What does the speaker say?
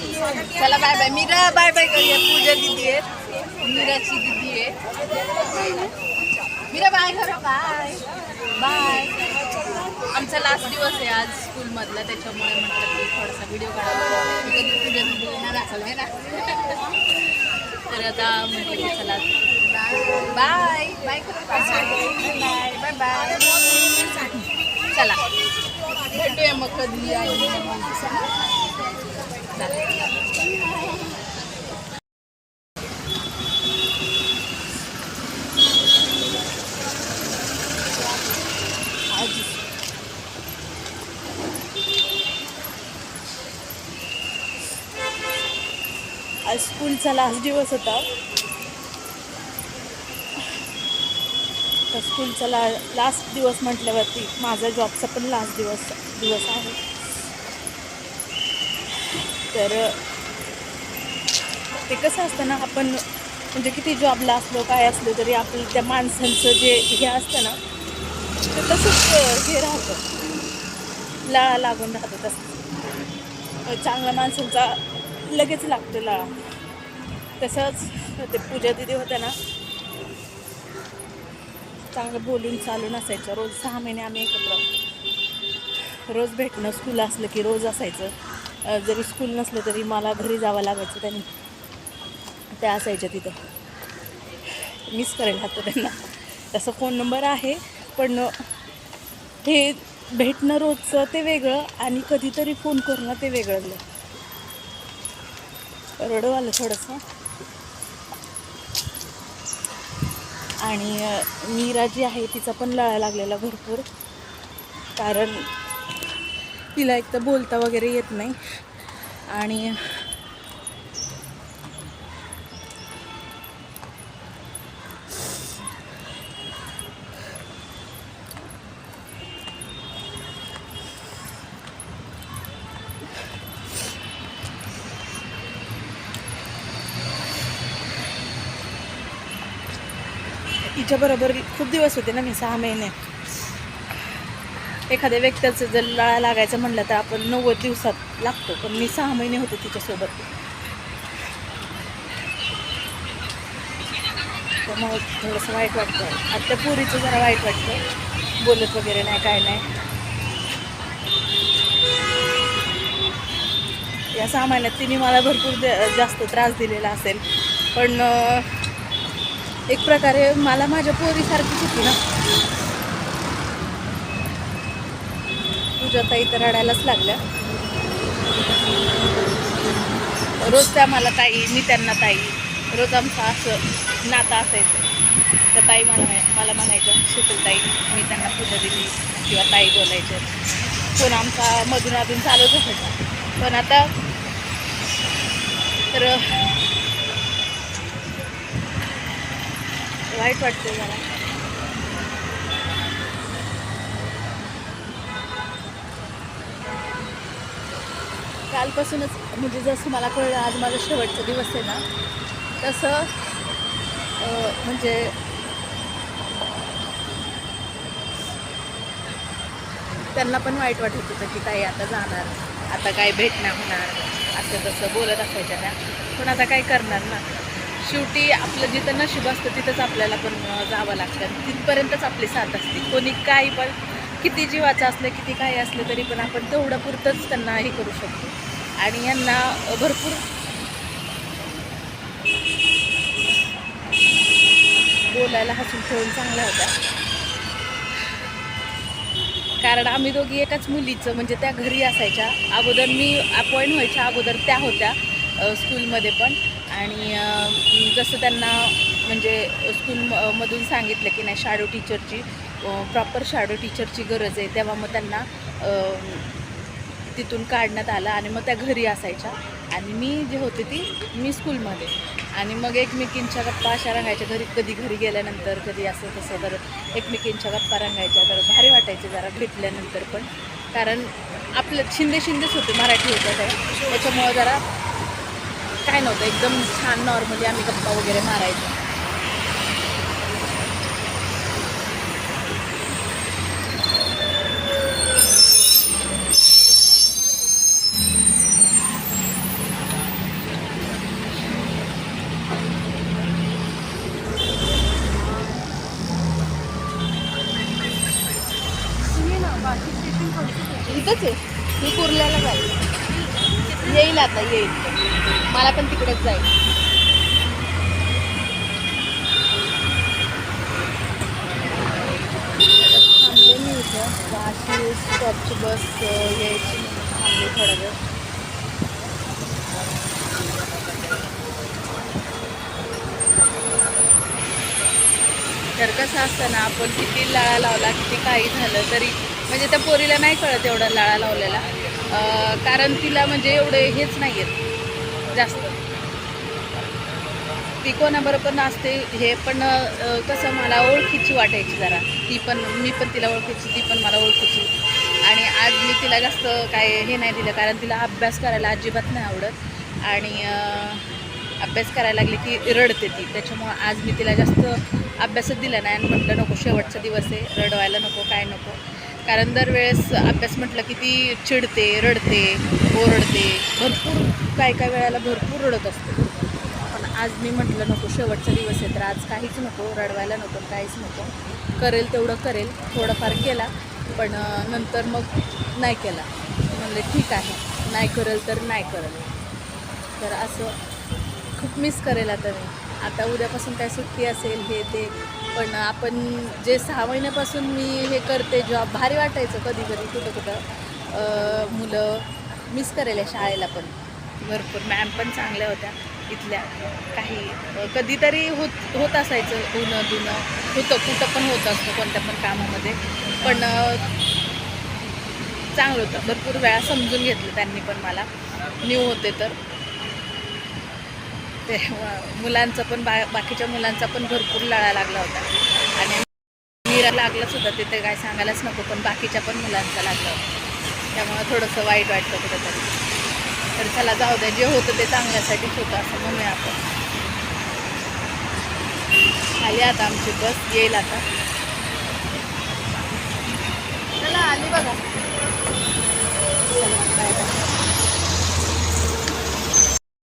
चला bye bye Meera bye bye करूया. पूजा दिदी आहे. मीराची दिदी आहे. मीरा बाय करा. बाय बाय आमचा लास्ट दिवस आहे आज स्कूलमधला त्याच्यामुळे म्हटलं की थोडासा व्हिडिओ काढावा. मी कधी पूजा दिदीला दाखवलं आहे ना? तर आता म्हटलं की चला. बाय बाय करा. बाय बाय बाय चला. भेटूया मग कधी चला आज स्कूलचा लास्ट दिवस होता. तर स्कूलचा ला लास्ट दिवस म्हटल्यावरती माझा जॉबचा पण लास्ट दिवस दिवस आहे. तर ते कसं असतं ना आपण म्हणजे किती जॉबला असलो काय असलो तरी आपलं त्या माणसांचं जे हे असतं ना ते तसंच हे राहतं. लाळा लागून राहतं तसं. चांगल्या माणसांचा लगेच लागतो लाळा तसंच ते पूजा दिदी होत्या ना चांगलं बोलून चालून असायचं. रोज सहा महिने आम्ही एकत्र. रोज भेटणं स्कूल असलं की रोज असायचं. जरी स्कूल नसलं तरी मला घरी जावं लागायचं त्यांनी. त्या असायच्या तिथं. मिस करायला हवं त्यांना. तसं फोन नंबर आहे पण हे भेटणं रोजचं ते वेगळं आणि कधीतरी फोन करणं ते वेगळं रडू आलं थोडंसं. आणि मीरा जी आहे तिचा पण लळा लागलेला भरपूर. कारण तिला एक तर बोलता वगैरे येत नाही. आणि तिच्याबरोबर खूप दिवस होते ना मी सहा महिने. एखाद्या व्यक्तीचं जर लळा लागायचं म्हणलं तर आपण नव्वद दिवसात लागतो पण मी सहा महिने होते तिच्यासोबत. त्यामुळं थोडंसं वाईट वाटतं. आत्ता पुरीचं जरा वाईट वाटतं. बोलत वगैरे नाही काय नाही. या सहा महिन्यात तिने मला भरपूर द- जास्त त्रास दिलेला असेल. पण एक प्रकारे मला माझ्या पोरीसारखीच होती ना. तुझ्या ताई तर रडायलाच लागल्या. रोज त्या मला ताई मी त्यांना ताई. रोज आमचं असं नातं असायचं. तर ताई मला मला म्हणायचं शीतल ताई मी त्यांना पूजा दिली किंवा ताई बोलायचे फोन आमचा मधून अधून चालूच असायचा पण आता तर वाईट वाटतं जरा कालपासूनच म्हणजे जसं मला कळलं आज माझा शेवटचा दिवस आहे ना तसं म्हणजे त्यांना पण वाईट वाटत होतं की काही आता जाणार आता काय भेटणार होणार असं तसं बोलत असायच्या त्या. पण आता काय करणार ना? शेवटी आपलं जिथं नशीब असतं तिथंच आपल्याला पण जावं लागतं. तिथपर्यंतच आपली साथ असते. कोणी काही पण किती जीवाचं असलं किती काही असलं तरी पण आपण तेवढं पुरतंच त्यांना हे करू शकतो. आणि यांना भरपूर बोलायला हसून ठेवून चांगल्या होत्या. कारण आम्ही दोघी एकाच मुलीचं म्हणजे त्या घरी असायच्या. अगोदर मी अपॉइंट व्हायच्या अगोदर त्या होत्या स्कूलमध्ये पण. आणि जसं त्यांना म्हणजे स्कूलमधून सांगितलं की नाही शाडो टीचरची प्रॉपर शाडो टीचरची गरज आहे तेव्हा मग त्यांना तिथून काढण्यात आलं आणि मग त्या घरी असायच्या. आणि मी जे होते ती मी स्कूलमध्ये. आणि मग एकमेकींच्या गप्पा अशा रंगायच्या. घरी कधी घरी गेल्यानंतर कधी असं तसं तर एकमेकींच्या गप्पा रंगायच्या. तर भारी वाटायचे जरा भेटल्यानंतर पण. कारण आपलं शिंदे शिंदेच होते मराठी होत्या त्या. त्याच्यामुळं जरा काय नव्हतं. एकदम छान नॉर्मली आम्ही गप्पा वगैरे मारायचो. इथंच आहे. मी कुर्ल्याला जाईल. येईल आता येईल. मला पण तिकडेच जाईल. थांबले स्टॉपची बस यायची. थांबली थोडा वेळ. तर कसं असतं ना आपण किती लाळा लावला किती काही झालं तरी म्हणजे त्या पोरीला नाही कळत एवढा लाळा लावलेला. कारण तिला म्हणजे एवढे हेच नाही आहेत जास्त. ती कोणाबरोबर नाचते हे पण कसं मला ओळखीची वाटायची जरा. ती पण मी पण तिला ओळखीची ती पण मला ओळखीची. आणि आज मी तिला जास्त काय हे नाही दिलं कारण तिला अभ्यास करायला अजिबात नाही आवडत. आणि अभ्यास करायला लागली की रडते ती. त्याच्यामुळं आज मी तिला जास्त अभ्यासच दिला नाही आणि म्हटलं नको शेवटचा दिवस आहे. रडवायला नको काय नको. कारण दरवेळेस अभ्यास म्हटलं की ती चिडते रडते ओरडते. भरपूर काय काय वेळेला भरपूर रडत असते. पण आज मी म्हटलं नको शेवटचा दिवस आहे तर आज काहीच नको रडवायला नको काहीच नको. करेल तेवढं करेल थोडंफार केला पण नंतर मग नाही केला. म्हणले ठीक आहे नाही करेल तर नाही करेल. तर असं खूप मिस करेल आता मी. आता उद्यापासून काय सुट्टी असेल हे ते. पण आपण जे सहा महिन्यापासून मी हे करते जॉब भारी वाटायचं कधी कधी कुठं कुठं. मुलं मिस करायला शाळेला पण. भरपूर. मॅम पण चांगल्या होत्या इथल्या. काही कधीतरी होत होत असायचं धुणं धुणं होतं कुठं पण होत असतं कोणत्या पण कामामध्ये. पण चांगलं होतं. भरपूर वेळा समजून घेतलं त्यांनी पण मला. न्यू होते तर. ते मुलांचं मुलांचा पण बा बाकीच्या मुलांचा पण भरपूर लळा लागला होता. आणि मीरा लागलाच होता तिथे काय सांगायलाच नको पण बाकीच्या पण मुलांचा लागला होता. त्यामुळं थोडंसं वाईट वाटतं कुठंतरी. तर चला जाऊ द्या जे होतं ते चांगल्यासाठीच होतं असं म्हणूया आपण. आली आता आमची बस येईल आता. चला आली बघा. चला बाय बाय